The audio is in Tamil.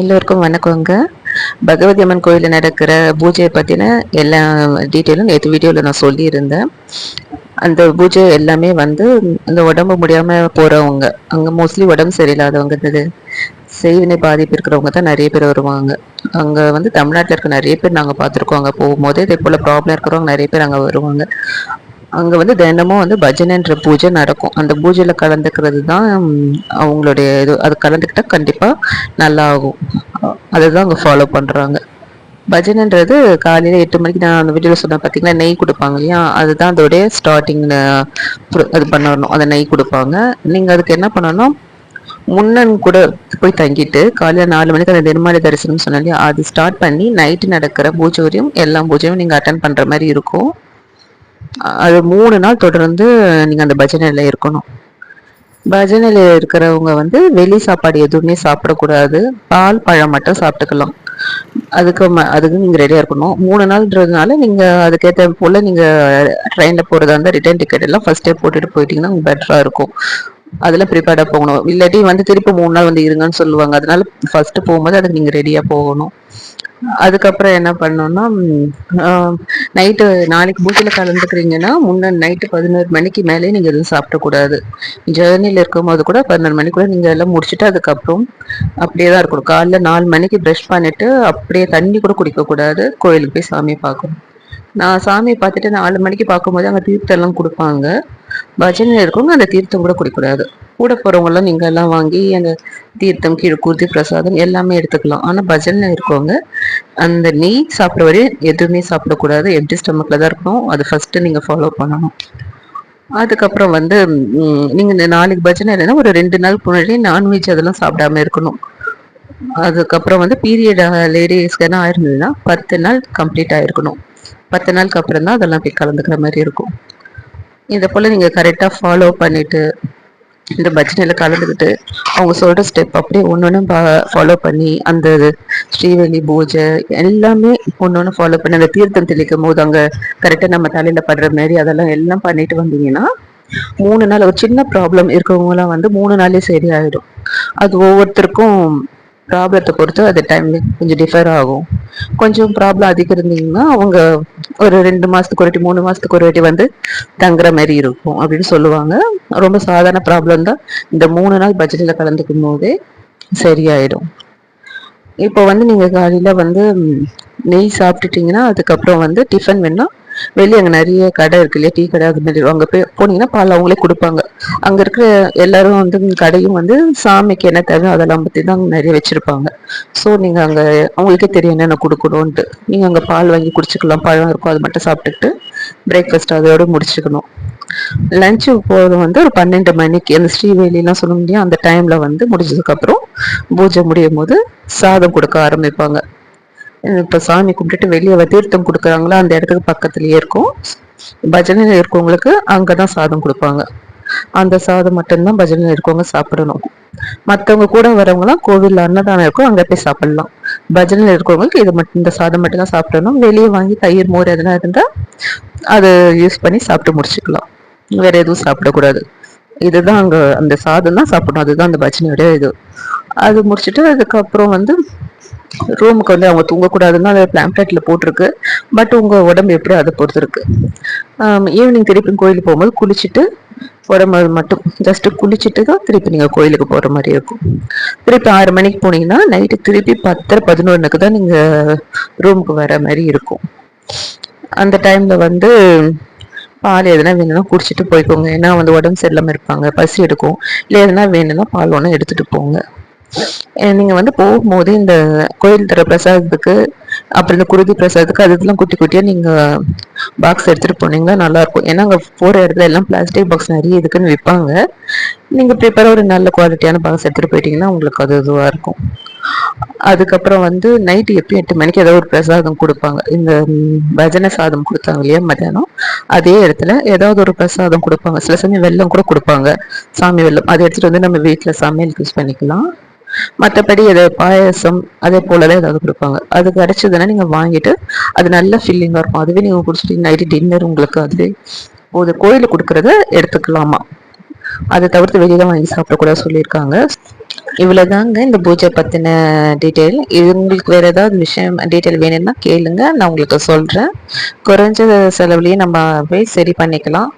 எல்லோருக்கும் வணக்கங்க. பகவதி அம்மன் கோயிலில் நடக்கிற பூஜையை பற்றின எல்லா டீட்டெயிலும் நேற்று வீடியோவில் நான் சொல்லியிருந்தேன். அந்த பூஜை எல்லாமே வந்து இந்த உடம்பு முடியாமல் போகிறவங்க அங்கே மோஸ்ட்லி உடம்பு சரியில்லாதவங்க இந்த செய்வினை பாதிப்பு இருக்கிறவங்க தான் நிறைய பேர் வருவாங்க. அங்கே வந்து தமிழ்நாட்டில் இருக்க நிறைய பேர் நாங்கள் பார்த்துருக்கோம். அங்கே போகும்போது இதே போல் ப்ராப்ளம் இருக்கிறவங்க நிறைய பேர் அங்கே வருவாங்க. அங்கே வந்து தினமும் வந்து பஜனைன்ற பூஜை நடக்கும். அந்த பூஜையில் கலந்துக்கிறது தான் அவங்களுடைய இது அது கலந்துக்கிட்டால் கண்டிப்பாக நல்லா ஆகும் அதுதான் அங்கே ஃபாலோ பண்ணுறாங்க பஜனைன்றது காலையில் எட்டு மணிக்கு நான் அந்த வீடியோவில் சொன்னேன் பார்த்தீங்கன்னா நெய் கொடுப்பாங்க இல்லையா? அதுதான் அதோடைய ஸ்டார்டிங் அது பண்ணணும். அந்த நெய் கொடுப்பாங்க. நீங்கள் அதுக்கு என்ன பண்ணணும்? முன்னன் கூட போய் தங்கிட்டு காலையில் நாலு மணிக்கு அந்த நிர்மாலி தரிசனம் சொன்னாலே அது ஸ்டார்ட் பண்ணி நைட்டு நடக்கிற பூஜை வரையும் எல்லா பூஜையும் நீங்கள் அட்டன் பண்ணுற மாதிரி இருக்கும். அது மூணு நாள் தொடர்ந்து நீங்கள் அந்த பஜனையில் இருக்கணும். பஜனையில் இருக்கிறவங்க வந்து வெளி சாப்பாடு எதுவுமே சாப்பிடக்கூடாது. பால் பழம் மட்டும் சாப்பிட்டுக்கலாம். அதுக்கு அதுக்கு நீங்கள் ரெடியாக இருக்கணும். மூணு நாள்ன்றதுனால நீங்கள் அதுக்கேற்ற போல் நீங்கள் ட்ரெயினில் போகிறதா இருந்தால் ரிட்டர்ன் டிக்கெட் எல்லாம் ஃபஸ்ட்டே போட்டுட்டு போயிட்டீங்கன்னா பெட்டராக இருக்கும். அதெல்லாம் ப்ரிப்பேர்டாக போகணும். இல்லாட்டி வந்து திருப்பி மூணு நாள் வந்து இருங்கன்னு சொல்லுவாங்க. அதனால ஃபஸ்ட்டு போகும்போது அதுக்கு நீங்கள் ரெடியாக போகணும். அதுக்கப்புறம் என்ன பண்ணோம்னா நைட்டு நாளைக்கு பூஜையில் கலந்துக்கிறீங்கன்னா முன்ன நைட்டு பதினோரு மணிக்கு மேலே நீங்கள் எதுவும் சாப்பிடக்கூடாது. ஜேர்னியில் இருக்கும்போது கூட பதினோரு மணிக்கு கூட நீங்கள் எல்லாம் முடிச்சுட்டு அதுக்கப்புறம் அப்படியே தான் இருக்கணும். காலைல நாலு மணிக்கு ப்ரஷ் பண்ணிட்டு அப்படியே தண்ணி கூட குடிக்கக்கூடாது. கோயிலுக்கு போய் சாமி பார்க்கணும். நான் சாமியை பார்த்துட்டு நாலு மணிக்கு பார்க்கும்போது அங்கே தீர்த்தம் எல்லாம் கொடுப்பாங்க. பஜனை இருக்கவங்க அந்த தீர்த்தம் கூட குடிக்கூடாது கூட போகிறவங்களாம் நீங்கள் எல்லாம் வாங்கி அந்த தீர்த்தம் கீழே குருதி பிரசாதம் எல்லாமே எடுத்துக்கலாம். ஆனால் பஜனை இருக்கவங்க அந்த நெய் சாப்பிட்ற வரையும் எதுவுமே சாப்பிடக்கூடாது. எம்டி ஸ்டமக்கில் தான் இருக்கணும். அது ஃபஸ்ட்டு நீங்கள் ஃபாலோ பண்ணணும். அதுக்கப்புறம் வந்து நீங்கள் இந்த நாளைக்கு பஜனை இல்லைன்னா ஒரு ரெண்டு நாள் முன்னாடி நான்வெஜ் அதெல்லாம் சாப்பிடாம இருக்கணும். அதுக்கப்புறம் வந்து பீரியட் லேடிஸ்க்கு என்ன ஆயிருந்ததுன்னா பத்து நாள் கம்ப்ளீட் ஆயிருக்கணும். பத்து நாளுக்கு அப்புறம் தான் அதெல்லாம் போய் கலந்துக்கிற மாதிரி இருக்கும். இதை போல் நீங்கள் கரெக்டாக ஃபாலோ பண்ணிவிட்டு இந்த பஜனையில் கலந்துக்கிட்டு அவங்க சொல்கிற ஸ்டெப் அப்படியே ஒன்று ஒன்று ஃபாலோ பண்ணி அந்த ஸ்ரீவெளி பூஜை எல்லாமே ஒன்று ஒன்று ஃபாலோ பண்ணி அந்த தீர்த்தம் தெளிக்கும் போது அங்கே கரெக்டாக நம்ம தலையில் படுற மாதிரி அதெல்லாம் எல்லாம் பண்ணிட்டு வந்தீங்கன்னா மூணு நாள் ஒரு சின்ன ப்ராப்ளம் இருக்கிறவங்களாம் வந்து மூணு நாளே சரி ஆகிடும் அது ஒவ்வொருத்தருக்கும் ப்ராப்ளத்தை பொறுத்து அது டைம் கொஞ்சம் டிஃபர் ஆகும். கொஞ்சம் ப்ராப்ளம் அதிகம் இருந்தீங்கன்னா அவங்க ஒரு ரெண்டு மாதத்துக்கு ஒரு வாட்டி மூணு மாதத்துக்கு ஒரு வாட்டி வந்து தங்குற மாதிரி இருக்கும் அப்படின்னு சொல்லுவாங்க. ரொம்ப சாதாரண ப்ராப்ளம் தான். இந்த மூணு நாள் பட்ஜெட்டில் கலந்துக்கும் போதே சரியாயிடும். இப்போ வந்து நீங்கள் காலையில் வந்து நெய் சாப்பிட்டுட்டீங்கன்னா அதுக்கப்புறம் வந்து டிஃபன் வேணால் வெளியே அங்கே நிறைய கடை இருக்கு இல்லையா? டீ கடை அது மாதிரி. அங்கே போய் போனீங்கன்னா பால் அவங்களே கொடுப்பாங்க. அங்கே இருக்கிற எல்லாரும் வந்து கடையும் வந்து சாமிக்கு என்ன தேவையோ அதெல்லாம் பற்றி தான் நிறைய வச்சுருப்பாங்க. ஸோ நீங்கள் அங்கே அவங்களுக்கே தெரியும் என்னென்ன கொடுக்கணும்ன்ட்டு. நீங்கள் அங்கே பால் வாங்கி குடிச்சிக்கலாம். பழம் இருக்கும் அது மட்டும் சாப்பிட்டுட்டு பிரேக்ஃபாஸ்ட் அதோடு முடிச்சுக்கணும். லஞ்சு போகிறது வந்து ஒரு பன்னெண்டு மணிக்கு. அந்த ஸ்ரீவேலிலாம் சொல்ல முடியும் அந்த டைமில் வந்து முடிஞ்சதுக்கப்புறம் பூஜை முடியும் போது சாதம் கொடுக்க ஆரம்பிப்பாங்க. இப்போ சாமி கும்பிட்டுட்டு வெளியே தீர்த்தம் கொடுக்குறாங்களோ அந்த இடத்துக்கு பக்கத்துலயே இருக்கும். பஜனையில் இருக்கவங்களுக்கு அங்கே தான் சாதம் கொடுப்பாங்க. அந்த சாதம் மட்டும்தான் பஜனையில் இருக்கவங்க சாப்பிடணும். மற்றவங்க கூட வரவங்களாம் கோவிலில் அன்னதானம் இருக்கும் அங்கே போய் சாப்பிடலாம். பஜனையில் இருக்கவங்களுக்கு இது மட்டும் இந்த சாதம் மட்டும் தான் சாப்பிடணும். வெளியே வாங்கி தயிர் மோர் எதனா இருந்தால் அதை யூஸ் பண்ணி சாப்பிட்டு முடிச்சுக்கலாம். வேற எதுவும் சாப்பிடக்கூடாது. இதுதான் அங்கே அந்த சாதம் தான் சாப்பிடணும். அதுதான் அந்த பஜனையோட இது. அது முடிச்சுட்டு அதுக்கப்புறம் வந்து ரூமுக்கு வந்து அவங்க தூங்கக்கூடாதுன்னு அதை பிளாம்ப்ளேட்டில் போட்டிருக்கு. பட் உங்கள் உடம்பு எப்படி அதை பொறுத்து இருக்கு ஈவினிங் திருப்பி கோயிலுக்கு போகும்போது குளிச்சுட்டு உடம்பு மட்டும். ஜஸ்ட் குளிச்சுட்டு தான் திருப்பி நீங்கள் கோயிலுக்கு போகிற மாதிரி இருக்கும். திருப்பி ஆறு மணிக்கு போனீங்கன்னா நைட்டு திருப்பி பத்தரை பதினொன்றுக்கு தான் நீங்கள் ரூமுக்கு வர மாதிரி இருக்கும். அந்த டைமில் வந்து பால் எதுனா வேணும்னா குடிச்சிட்டு போய்க்கோங்க. ஏன்னா வந்து உடம்பு சரியில்லாமல் இருப்பாங்க. பசி எடுக்கும். இல்லை எதுனா வேணும்னா பால் ஒன்று எடுத்துகிட்டு போங்க. நீங்கள் வந்து போகும்போது இந்த கோயில் தர பிரசாதத்துக்கு அப்புறம் இந்த குருதி பிரசாதத்துக்கு அது இதெல்லாம் குட்டி குட்டியாக நீங்கள் பாக்ஸ் எடுத்துகிட்டு போனீங்கன்னா நல்லாயிருக்கும். ஏன்னா அங்கே போகிற இடத்துல எல்லாம் பிளாஸ்டிக் பாக்ஸ் நிறைய இதுக்குன்னு விற்பாங்க நீங்கள் ப்ரிப்பேராக ஒரு நல்ல குவாலிட்டியான பாக்ஸ் எடுத்துகிட்டு போயிட்டீங்கன்னா உங்களுக்கு அது இதுவாக இருக்கும். அதுக்கப்புறம் வந்து நைட்டு எப்பயும் எட்டு மணிக்கு ஏதோ ஒரு பிரசாதம் கொடுப்பாங்க. இந்த பஜனை சாதம் கொடுத்தாங்க இல்லையா மத்தியானம்? அதே இடத்துல ஏதாவது ஒரு பிரசாதம் கொடுப்பாங்க. சில சமயம் வெள்ளம் கூட கொடுப்பாங்க. சாமி வெள்ளம் அதை எடுத்துகிட்டு வந்து நம்ம வீட்டில் சமையலுக்கு யூஸ் பண்ணிக்கலாம். மற்றபடி எதை பாயசம் அதே போலதான் ஏதாவது கொடுப்பாங்க. அது கிடைச்சதுன்னா நீங்கள் வாங்கிட்டு அது நல்ல ஃபீலிங்காக இருக்கும். அதுவே நீங்கள் குடிச்சிட்டு நைட்டு டின்னர் உங்களுக்கு அதுவே ஒரு கோயிலுக்கு கொடுக்குறத எடுத்துக்கலாமா? அதை தவிர்த்து வெளியில வாங்கி சாப்பிடக்கூடாது சொல்லியிருக்காங்க. இவ்வளோதாங்க இந்த பூஜை பற்றின டீட்டெயில் இது உங்களுக்கு வேறு ஏதாவது விஷயம் டீட்டெயில் வேணும்னா கேளுங்க. நான் உங்களுக்கு சொல்கிறேன் குறைஞ்ச செலவுலேயே நம்ம போய் சரி பண்ணிக்கலாம்.